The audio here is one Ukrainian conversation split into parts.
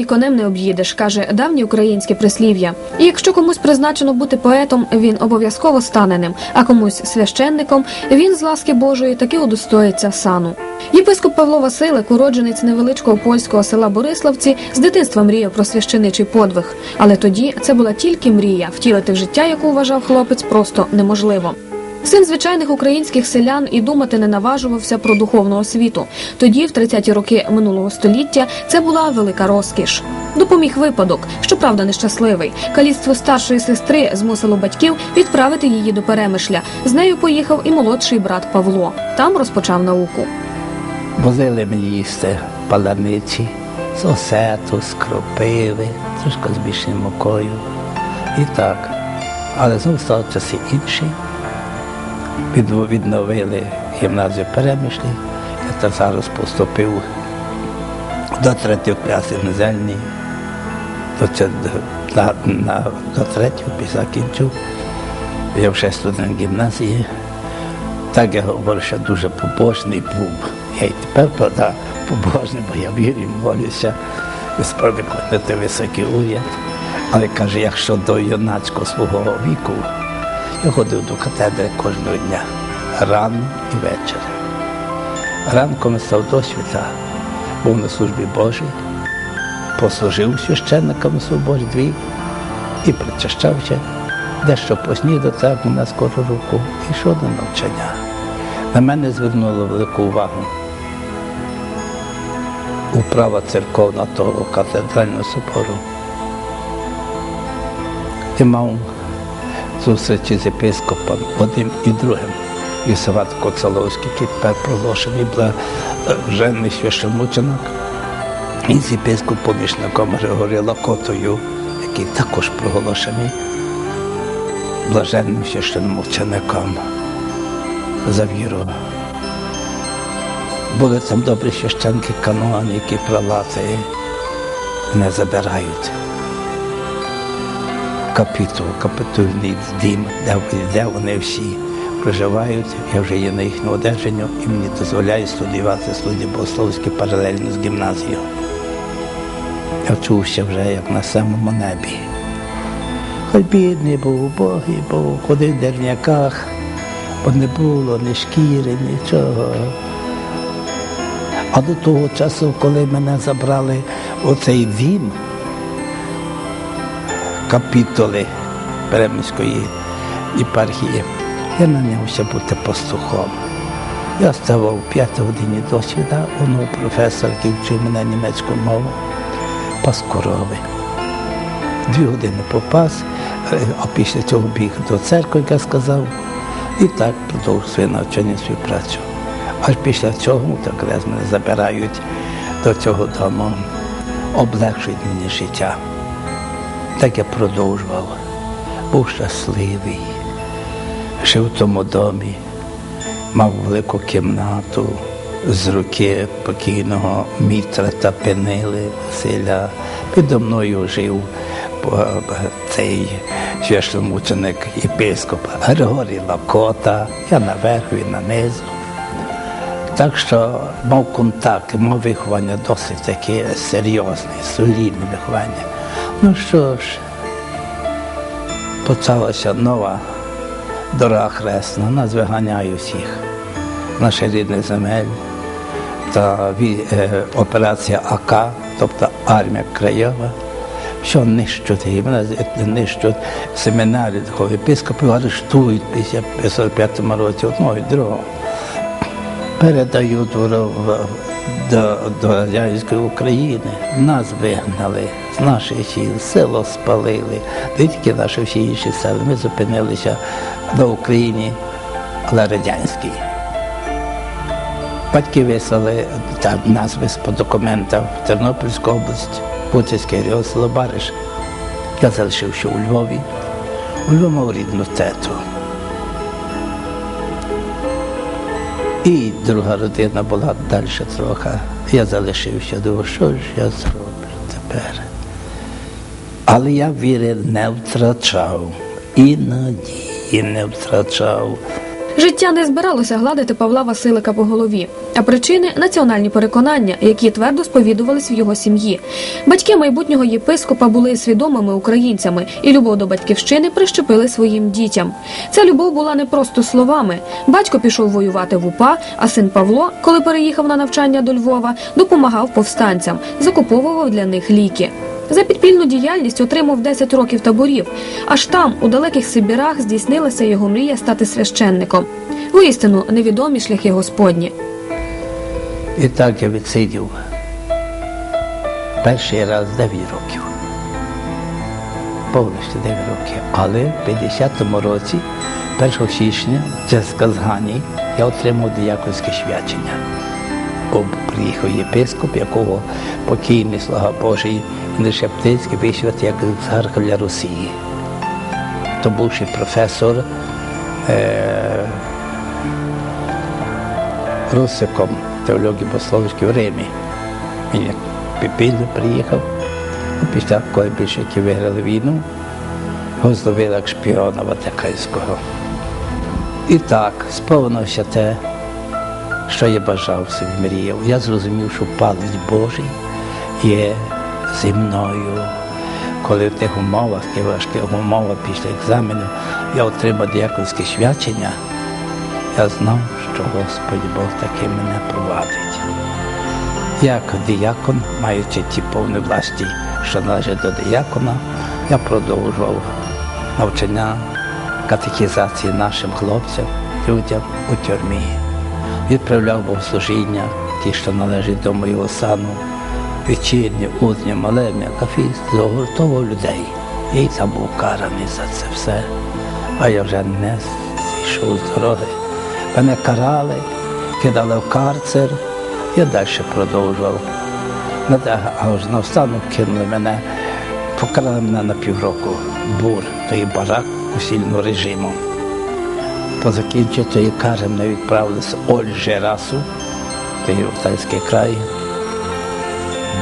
і конем не об'їдеш, каже давнє українське прислів'я. І якщо комусь призначено бути поетом, він обов'язково стане ним, а комусь священником, він з ласки Божої таки удостоїться сану. Єпископ Павло Василик, уродженець невеличкого польського села Бориславці, з дитинства мріяв про священичий подвиг. Але тоді це була тільки мрія, втілити в життя, яку вважав хлопець, просто неможливо. Син звичайних українських селян і думати не наважувався про духовну освіту. Тоді, в 30-ті роки минулого століття, це була велика розкіш. Допоміг випадок, щоправда, нещасливий. Каліцтво старшої сестри змусило батьків відправити її до перемишля. З нею поїхав і молодший брат Павло. Там розпочав науку. Возили мені їсти паляниці з осету, з кропиви, трошки з більшою мукою. І так. Але знову стали часи інші. Відновили гімназію перемишлі. Я та зараз поступив до третього. До, до- на, на, до третього закінчив. Я вже студент гімназії. Так я говорю, що дуже побожний був. Я й тепер, правда, побожний, бо я вірю, молюся, справді високий уряд. Але каже, якщо до юнацького свого віку я ходив до катедри кожного дня, рано і ввечері. Ранком став досвіта, був на службі Божій, послужив священникам дві і причащався. Дещо поснідав, так на скору руку, і йшов на навчання. На мене звернуло велику увагу управа церковна того катедрального собору. Я мав зустрічі з єпископом одним і другим. Ісават Коцаловський, який тепер проголошений блаженний священмученик, і з єпископом-помічником Григорієм Лакотою, який також проголошений блаженним священмучеником за віру. Були там добрі священки, каноніки, прилати, не забирають. Капітул, капітульний дім, де, де вони всі проживають. Я вже є на їхньому одержанню і мені дозволяють студіювати студії богословські паралельно з гімназією. Я вчувся вже як на самому небі. Хоч бідний був, убогий був, ходив в дерняках, бо не було ні шкіри, нічого. А до того часу, коли мене забрали у цей дім, капітоли Переміської єпархії, я нанявся бути пастухом. Я ставав в п'ятій годині досвіда, воно професор, який вчив мене німецьку мову, пас корови. Дві години попас, а після цього біг до церкви, як я сказав, і так продовжив своє навчання, свою працю. Аж після цього, так раз мене забирають до цього дому, облегшують мені життя. Так я продовжував, був щасливий, жив в тому домі, мав велику кімнату з руки покійного мітра та пенили Василя. Підо мною жив цей священомученик єпископ Григорій Лакота, я наверх, він нанизу. Так що мав контакт, мав виховання досить таке серйозне, солідне виховання. Ну що ж, почалася нова дорога хресна, нас виганяє всіх, наші рідні земель. Та е, операція АК, тобто армія краєва, що нищуть, і мене нищуть семінарі такого епископів, арештують після 45 році. Одного і другого передають в- до, до радянської України. Нас вигнали з наших сіл, село спалили, не тільки наші всі інші села. Ми зупинилися на Україні, але радянській. Батьки вислали та нас вис по документам в Тернопільську область, Путівський район, село Бариш. Я залишився у Львові. У Львові мав рідну тету. І друга родина була далі трохи. Я залишився, думав, що ж я зроблю тепер. Але я віри не втрачав і надії не втрачав. Життя не збиралося гладити Павла Василика по голові, а причини національні переконання, які твердо сповідувались в його сім'ї. Батьки майбутнього єпископа були свідомими українцями і любов до батьківщини прищепили своїм дітям. Ця любов була не просто словами. Батько пішов воювати в УПА, а син Павло, коли переїхав на навчання до Львова, допомагав повстанцям, закуповував для них ліки. За підпільну діяльність отримав 10 років таборів. Аж там, у далеких Сибірах, здійснилася його мрія стати священником. Воістину невідомі шляхи Господні. І так я відсидів перший раз 9 років. Повністю 9 років. Але в 50-му році, 1 січня, це сказгані, я отримав дияконське свячення. Приїхав єпископ, якого покійний слава Божий Шептицький висвят як цар для Росії. То бувший професор е, Русиком теології богословської в Римі. Він як піпільно приїхав, після коли більшики виграли війну, його зловили як шпіона Ватиканського. І так, сповнився те, що я бажав собі мріяв. Я зрозумів, що палець Божий є зі мною. Коли в тих умовах, тих важких умовах після екзамену я отримав діяконське свячення, я знав, що Господь Бог таки мене провадить. Як діякон, маючи ті повні власті, що належать до діякона, я продовжував навчання катехізації нашим хлопцям, людям у тюрмі. Відправляв богослужіння, ті, що належать до моєго сану, вечірні, утрні, молебні, кафіст, загуртовував людей. Й там був караний за це все. А я вже не зійшов з дороги. Мене карали, кидали в карцер, я далі продовжував. На А аж наостанок кинули мене, покарали мене на півроку бур, той барак усільного режиму. По закінченню тої кари мене відправили з Ольжерасу, той Алтайський край,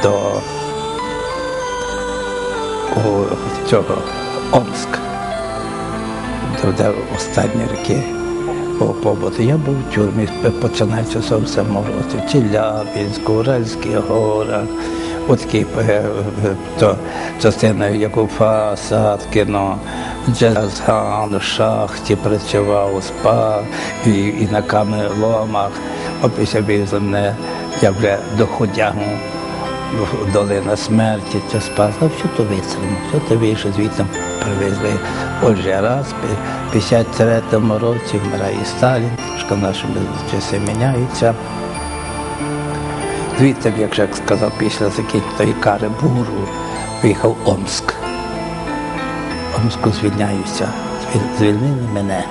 до о, цього Омск, де, останні роки свого побуту. Я був в тюрмі, починаючи з самого року, Челябінську, Уральських горах, от такі е, то частина Якуфа, Джазган, в шахті працював, спав і, і на каменоломах. А після вивезли мене, я вже доходягу в долина смерті, це спас, а що то вистрілимо, що то вийшов звідти привезли. Отже, раз, в 53-му році вмирає Сталін, що наші часи міняються. Звідти, як же сказав, після закінчення кари буру, виїхав Омск. В Омску звільняюся. Звільнили мене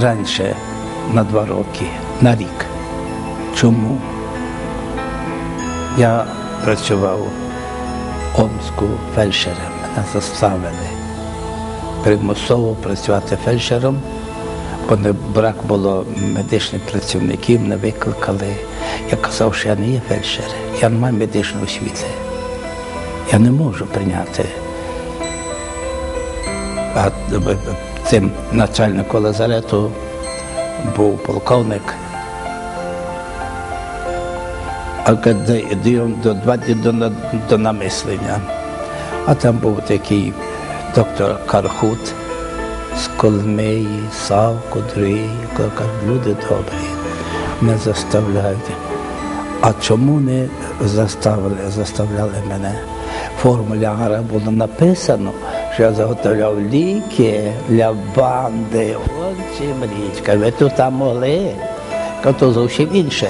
раніше на два роки, на рік. Чому? Я працював в Омску фельдшером, мене заставили примусово працювати фельдшером, бо не брак було медичних працівників, не викликали. Я казав, що я не є фельдшер, я не маю медичної освіти. Я не можу прийняти. А е, цим начальником лазарету був полковник а коли до до, намислення. А там був такий доктор Кархут з Колмеї, Савко, каже, люди добрі, не заставляйте. А чому не заставили, заставляли мене? В формулярах було написано, що я заготовляв ліки для банди. От чим річка. Ви тут там могли. То зовсім інше.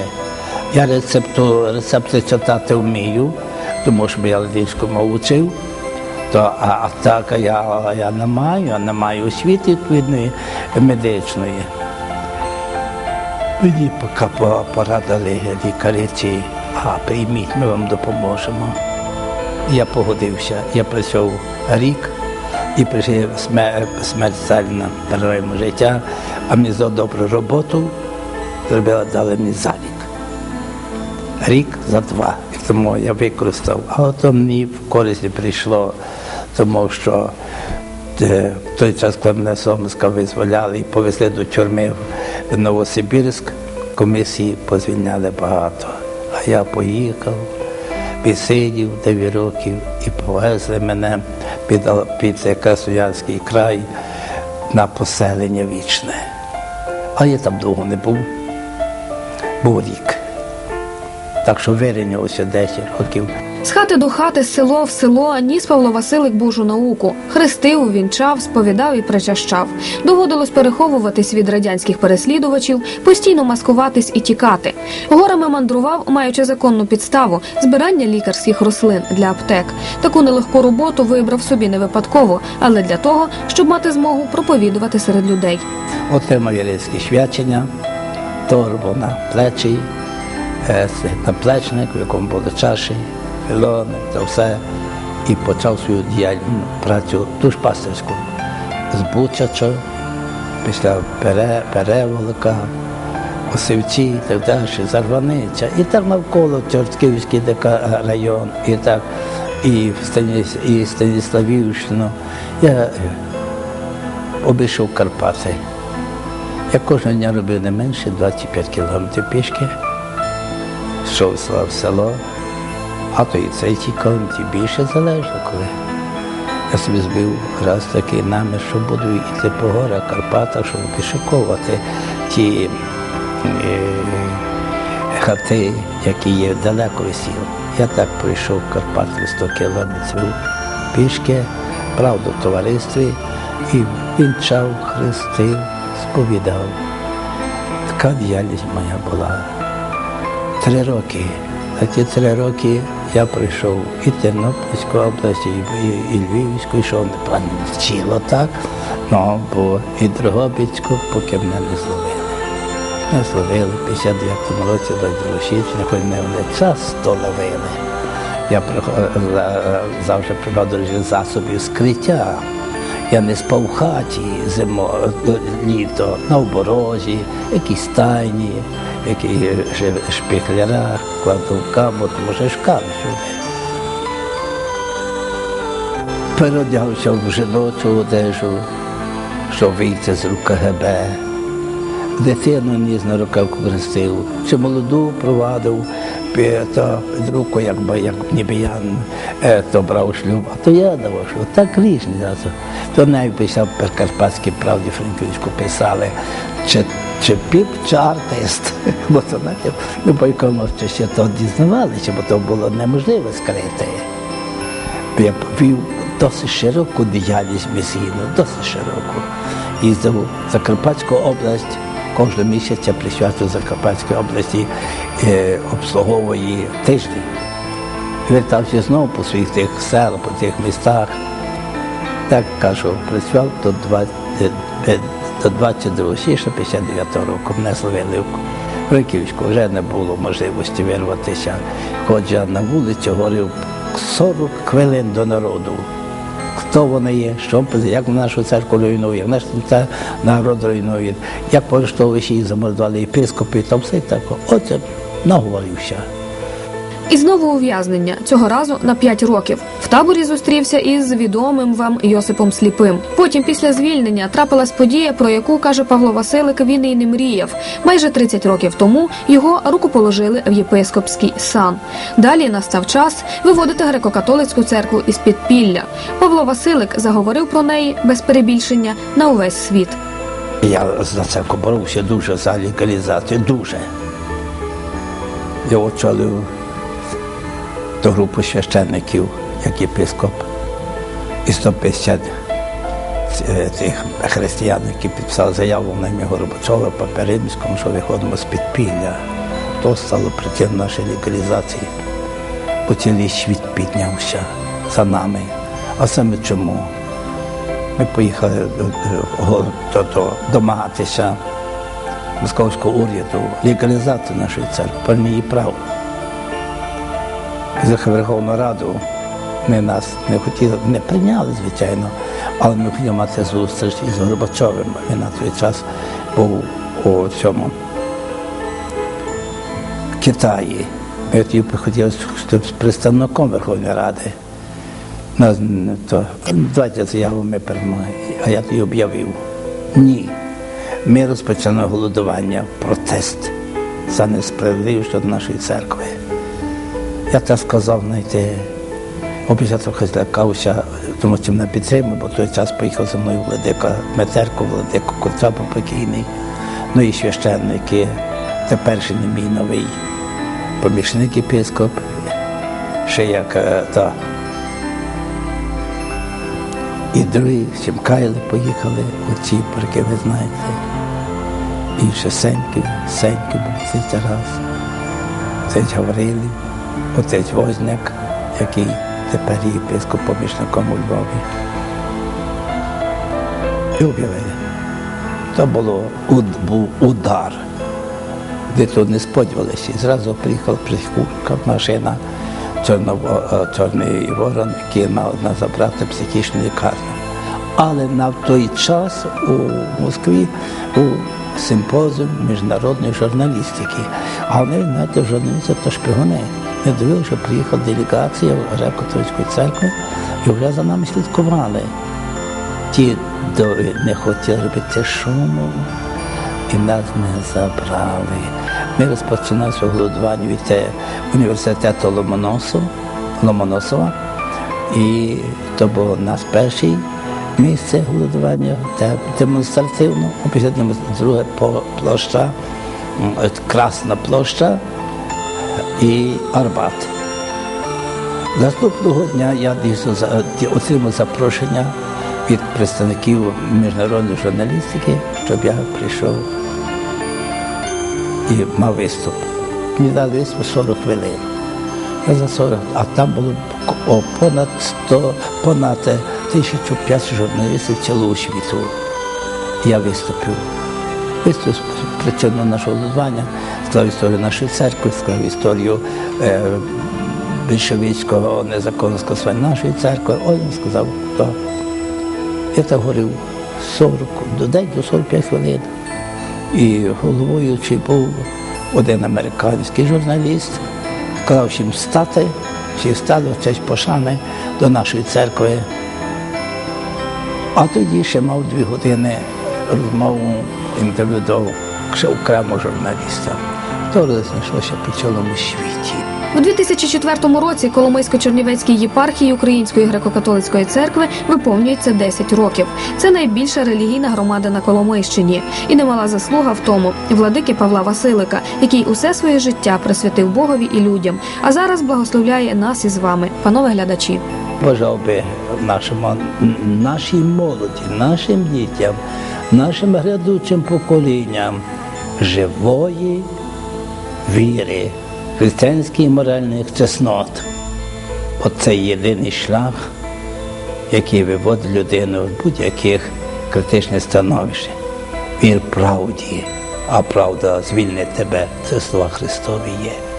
Я рецепту, рецепти читати вмію, тому що я латинську мову вчив. То, а, а так я, я не маю, я не маю освіти відповідної медичної. Мені поки порадили лікарі ці, а прийміть, ми вам допоможемо. Я погодився. Я працював рік і прийшов смерть, Сталіна перериваємо життя, а мені за добру роботу зробили, дали мені залік. Рік за два. Тому я використав. А то мені в користь прийшло, тому що Е, В той час, коли мене з Омска визволяли і повезли до тюрми в Новосибірськ, комісії позвільняли багато. А я поїхав, відсидів 9 років і повезли мене під, під Красноярський край на поселення вічне. А я там довго не був. Був рік. Так що вирівнявся 10 років. З хати до хати, з село в село ніс Павло Василик Божу науку. Хрестив, вінчав, сповідав і причащав. Доводилось переховуватись від радянських переслідувачів, постійно маскуватись і тікати. Горами мандрував, маючи законну підставу збирання лікарських рослин для аптек. Таку нелегку роботу вибрав собі не випадково, але для того, щоб мати змогу проповідувати серед людей. Отримав єлицьке свячення, торбу на плечі, наплечник, в якому були чаші, філони та все. І почав свою діяльну працю душпастерську з Бучача, після пере, переволока, Осивці і так далі, Зарваниця, і так навколо Чортківський район, і так, і, Станіс, і Станіславівщину. Я е, обійшов Карпати. Я кожного дня робив не менше 25 кілометрів пішки, йшов села в село, а то і 30 кілометрів більше залежно коли. Я собі збив раз такий намір, що буду йти по горах, Карпатах, щоб вишуковувати ті е, хати, які є далеко від сіл. Я так пройшов Карпати 100 кілометрів пішки, правда, в товаристві, і вінчав, хрестив, сповідав. Така діяльність моя була. Три роки. За ті три роки я прийшов і Тернопільську область, і, і, і Львівську, і що не вчило так, ну, бо і Дрогобицьку, поки мене не зловили. Не зловили в 59-му році до Дрогощівщини, хоч не вони часто ловили. Я завжди приводив засобів скриття. Я не спав в хаті зимо, літо, на оборозі, якісь стайні, які кладу в камот, може шкаф сюди. Переодягався в жіночу одежу, щоб вийти з КГБ. Дитину ніс на рукавку хрестив, чи молоду провадив то руку, якби як ніби я е, то брав шлюб, а то я давав шлюб. Так різні. То, навіть писав Карпатській правді Франківську писали, чи, чи піп, чи артист. Бо то ми по якомусь ще то дізнавалися, бо то було неможливо скрити. Я вів досить широку діяльність місійну, досить широку. Їздив в Закарпатську область, кожного місяця присвятив Закарпатській області, е, обслуговує тиждень. Вертався знову по своїх тих селах, по тих містах. Так кажу, працював до 20, е, 22 січня 59 року. Мене зловили в Риківську, вже не було можливості вирватися. Ходжу на вулицю, говорив 40 хвилин до народу. Хто вони є, що як нашу церкву руйнує, наш народ руйнує, як поштовищі замордували єпископи, там все так. Оце наговорився. І знову ув'язнення цього разу на 5 років. В таборі зустрівся із відомим вам Йосипом Сліпим. Потім, після звільнення, трапилась подія, про яку каже Павло Василик, він і не мріяв. Майже 30 років тому його рукоположили в єпископський сан. Далі настав час виводити греко-католицьку церкву із підпілля. Павло Василик заговорив про неї без перебільшення на увесь світ. Я за це боровся дуже за легалізацію, дуже. Я очолив ту групу священників, як єпископ, і 150 е, тих християн, які підписали заяву на ім'я Горбачова по Римському, що виходимо з підпілля. То стало причиною нашої легалізації. Бо цілий світ піднявся за нами. А саме чому? Ми поїхали до, до, до, до, домагатися московського уряду, легалізації нашої церкви, її прав. За Верховну Раду ми нас не хотіли, не прийняли, звичайно, але ми хотіли мати зустріч із Горбачовим. Він на той час був у цьому Китаї. Ми хотіли хотіли з представником Верховної Ради. Нас то. Давайте заяву ми перемоги. А я тобі об'явив. Ні. Ми розпочали голодування, протест за несправедливість щодо нашої церкви. Я так сказав, знаєте, обіця трохи злякався, тому що мене підтримав, бо той час поїхав зі мною владика Метерко, владика Курцапа покійний, ну і священники, теперішній мій новий помічник єпископ, ще як е, та. І другі Сімкайли поїхали, оці порки, ви знаєте. І ще Сеньків, Сеньків був цей Тарас, отець Гаврилів, отець Возняк, який тепер єпископ помічником у Львові. Об'явили. То було, був удар. Де тут не сподівалися. Зразу приїхала психушка, машина, е, чорний ворон, який мав нас забрати психічну лікарню. Але на той час у Москві був симпозіум міжнародної журналістики. А вони, знаєте, журналісти то шпигуни. Не дивилися, що приїхала делегація Греко-католицької церкви і вже за нами слідкували. Ті не хотіли робити шуму і нас не забрали. Ми розпочинали своє голодування від е, університету Ломоносова. І то було наш перший місце голодування де- демонстративно, а після друге площа, Красна площа і Арбат. Наступного дня я дійсно отримав запрошення від представників міжнародної журналістики, щоб я прийшов і мав виступ. Мені дали виступ 40 хвилин. Я за 40, а там було понад 100, понад е, 1500 журналістів цілого світу. Я виступив. Виступ причину нашого голодування, склав історію нашої церкви, склав історію е, більшовицького незаконного скасування нашої церкви. Ой, він сказав, то я так говорив 40, до день до 45 хвилин. І головуючий був один американський журналіст, сказав всім встати, всі встали в честь пошани до нашої церкви. А тоді ще мав дві години розмову інтерв'ю до ще окремого журналіста. То рознайшлося по цілому світі. У 2004 році Коломийсько-Чернівецькій єпархії Української греко-католицької церкви виповнюється 10 років. Це найбільша релігійна громада на Коломийщині. І немала заслуга в тому владики Павла Василика, який усе своє життя присвятив Богові і людям. А зараз благословляє нас із вами, панове глядачі. Бажав би нашому, нашій молоді, нашим дітям, нашим грядучим поколінням живої віри, християнських моральних чеснот. Оце єдиний шлях, який виводить людину з будь-яких критичних становищ. Вір правді, а правда звільнить тебе. Це слова Христові є.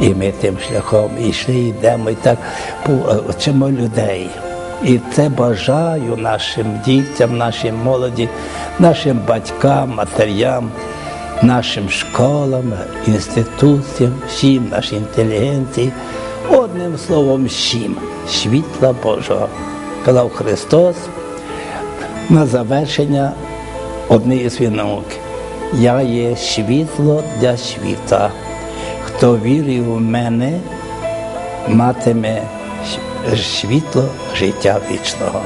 І ми тим шляхом йшли, йдемо і так вчимо людей. І це бажаю нашим дітям, нашій молоді, нашим батькам, матерям, нашим школам, інституціям, всім нашій інтелігенції. Одним словом, всім світла Божого. Казав Христос на завершення однієї своєї науки. Я є світло для світа. Хто вірив в мене, матиме світло життя вічного.